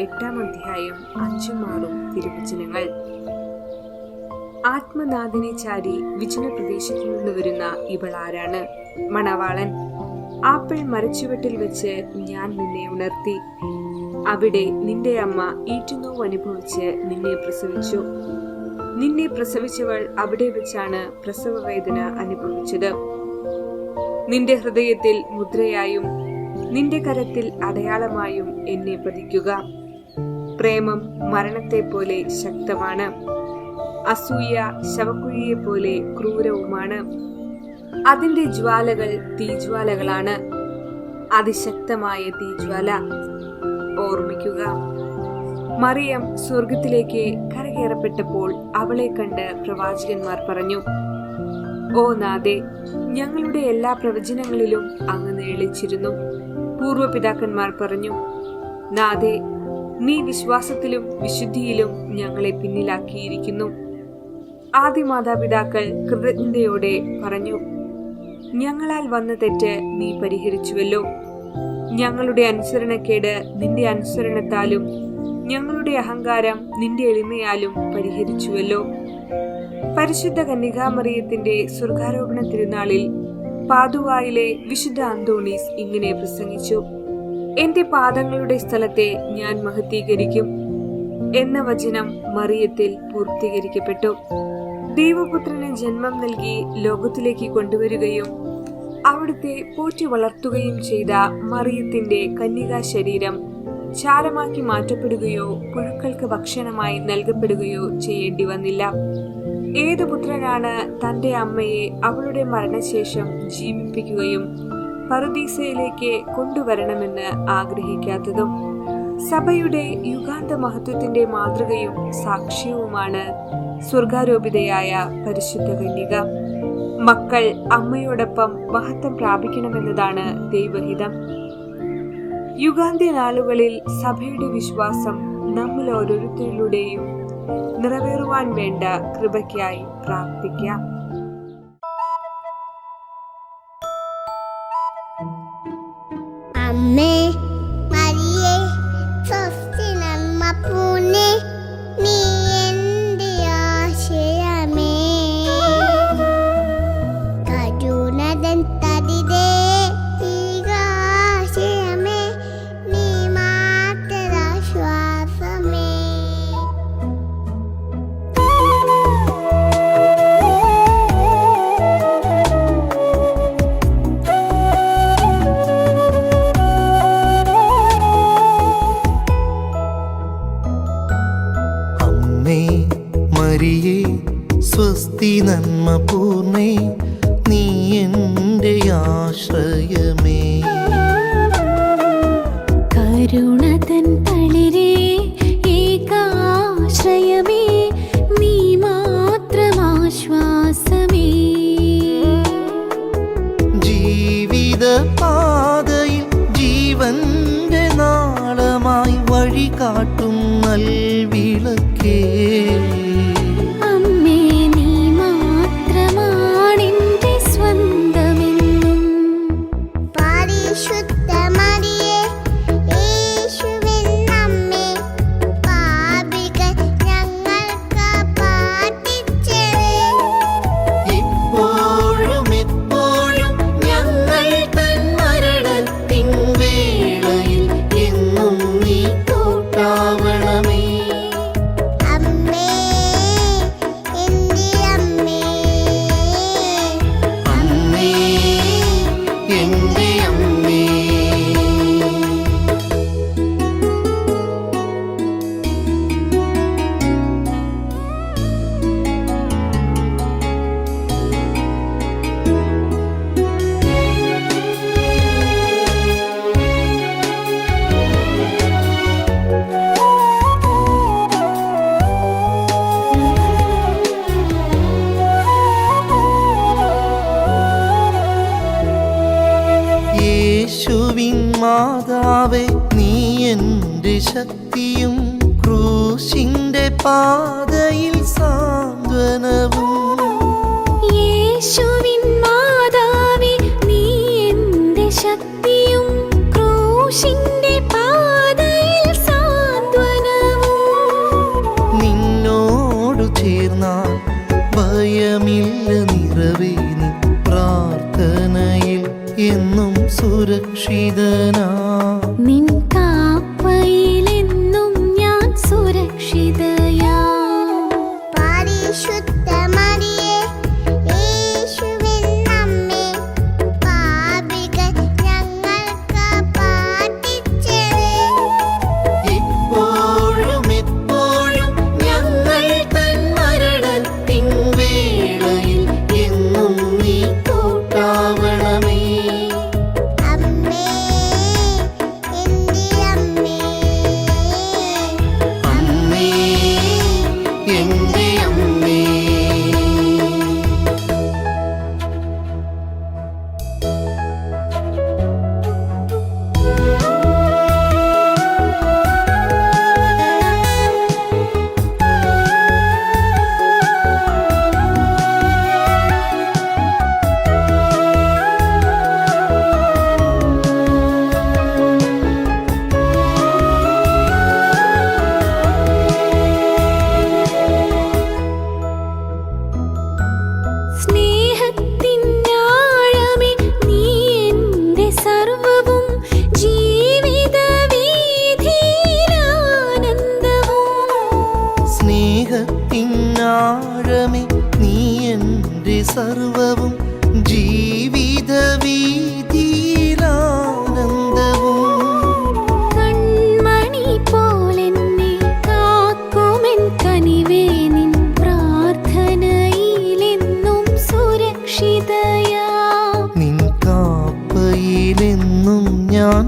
എട്ടാം അധ്യായം അഞ്ചും ആറും തിരുവചനങ്ങൾ. ആത്മനാഥനെ ചാരി വിജന പ്രദേശത്തു നിന്ന് വരുന്ന ഇവൾ ആരാണ്? മണവാളൻ. ആപ്പിൾ മരച്ചുവട്ടിൽ വെച്ച് ഞാൻ നിന്നെ ഉണർത്തി. അവിടെ നിന്റെ അമ്മ ഈറ്റുനോവ് അനുഭവിച്ച് നിന്നെ പ്രസവിച്ചു. നിന്നെ പ്രസവിച്ചവൾ അവിടെ വെച്ചാണ് പ്രസവ വേദന അനുഭവിച്ചത്. നിന്റെ ഹൃദയത്തിൽ മുദ്രയായും നിന്റെ കരത്തിൽ അടയാളമായും എന്നെ പതിക്കുക. പ്രേമം മരണത്തെ പോലെ ശക്തമാണ്. അസൂയ ശവക്കുഴിയെ പോലെ ക്രൂരവുമാണ്. അതിന്റെ ജ്വാലകൾ തീജ്വാലകളാണ്. അതിശക്തമായ തീജ്വാല. ഓർമ്മിക്കുക. മറിയം സ്വർഗത്തിലേക്ക് കരകയറപ്പെട്ടപ്പോൾ അവളെ കണ്ട് പ്രവാചകന്മാർ പറഞ്ഞു ഓ നാദേ ഞങ്ങളുടെ എല്ലാ പ്രവചനങ്ങളിലും അങ്ങ് നേളിച്ചിരുന്നു പൂർവപിതാക്കന്മാർ പറഞ്ഞു നാദേ നീ വിശ്വാസത്തിലും വിശുദ്ധിയിലും ഞങ്ങളെ പിന്നിലാക്കിയിരിക്കുന്നു. ആദ്യ മാതാപിതാക്കൾ കൃതജ്ഞതയോടെ പറഞ്ഞു ഞങ്ങളാൽ വന്ന തെറ്റ് നീ പരിഹരിച്ചുവല്ലോ. ഞങ്ങളുടെ അനുസരണക്കേട് നിന്റെ അനുസരണത്താലും ഞങ്ങളുടെ അഹങ്കാരം നിന്റെ എളിമയാലും പരിഹരിച്ചുവല്ലോ. പരിശുദ്ധ കന്യകാമറിയത്തിന്റെ സ്വർഗാരോപണ തിരുനാളിൽ പാതുവായിലെ വിശുദ്ധ അന്തോണീസ് ഇങ്ങനെ പ്രസംഗിച്ചു. എന്റെ പാദങ്ങളുടെ സ്ഥലത്തെ ഞാൻ മഹത്തീകരിക്കും എന്ന വചനം മറിയത്തിൽ പൂർത്തീകരിക്കപ്പെട്ടു. ദൈവപുത്രന് ജന്മം നൽകി ലോകത്തിലേക്ക് കൊണ്ടുവരികയും അവിടുത്തെ പോറ്റി വളർത്തുകയും ചെയ്ത മറിയത്തിന്റെ കന്യകാ ശരീരം ചാരമാക്കി മാറ്റപ്പെടുകയോ പുഴുക്കൾക്ക് ഭക്ഷണമായി നൽകപ്പെടുകയോ ചെയ്യേണ്ടി വന്നില്ല. ഏത് പുത്രനാണ് തന്റെ അമ്മയെ അവളുടെ മരണശേഷം ജീവിപ്പിക്കുകയും പറുദീസയിലേക്ക് കൊണ്ടുവരണമെന്ന് ആഗ്രഹിക്കാത്തതും സഭയുടെ യുഗാന്ത മഹത്വത്തിന്റെ മാതൃകയും സാക്ഷ്യവുമാണ് സ്വർഗാരോപിതയായ പരിശുദ്ധ കന്യക. മക്കൾ അമ്മയോടൊപ്പം മഹത്വം പ്രാപിക്കണമെന്നതാണ് ദൈവഹിതം. യുഗാന്ത്യ നാളുകളിൽ സഭയുടെ വിശ്വാസം നമ്മൾ ഓരോരുത്തരിലൂടെയും നിറവേറുവാൻ വേണ്ട കൃപയ്ക്കായി പ്രാർത്ഥിക്കാം. അമ്മേ സ്വസ്തി നന്മ പൂർണേ നീ എന്റെ ആശ്രയമേ. കരുണതൻ മാതാവേ നീ എന്റെ ശക്തിയും ക്രൂശിന്റെ പാതയിൽ സാന്ത്വനവും. യേശുവിൻ മാതാവേ നീ ശക്തിയും സാന്ത്വനവും. നിന്നോട് ചേർന്നാൽ ഭയമില്ല നിറവേനി പ്രാർത്ഥനയിൽ എന്നും സുരക്ഷിതനാ.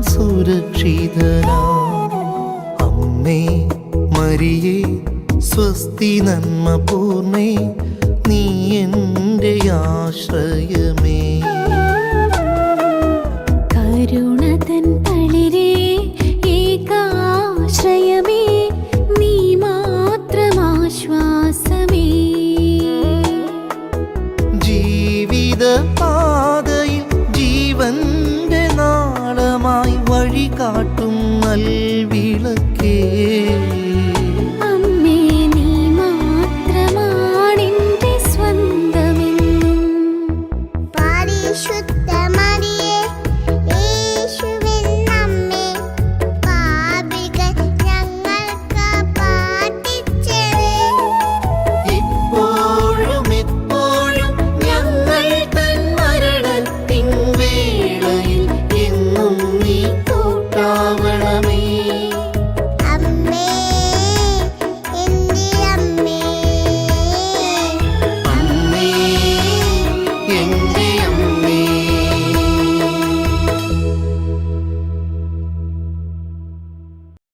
സുരക്ഷിതനാ അമ്മേ മരിയേ സ്വസ്തി നന്മ പൂർണേ നീ എന്റെ ആശ്രയമേ. കാട്ടും നൽവിളക്കേ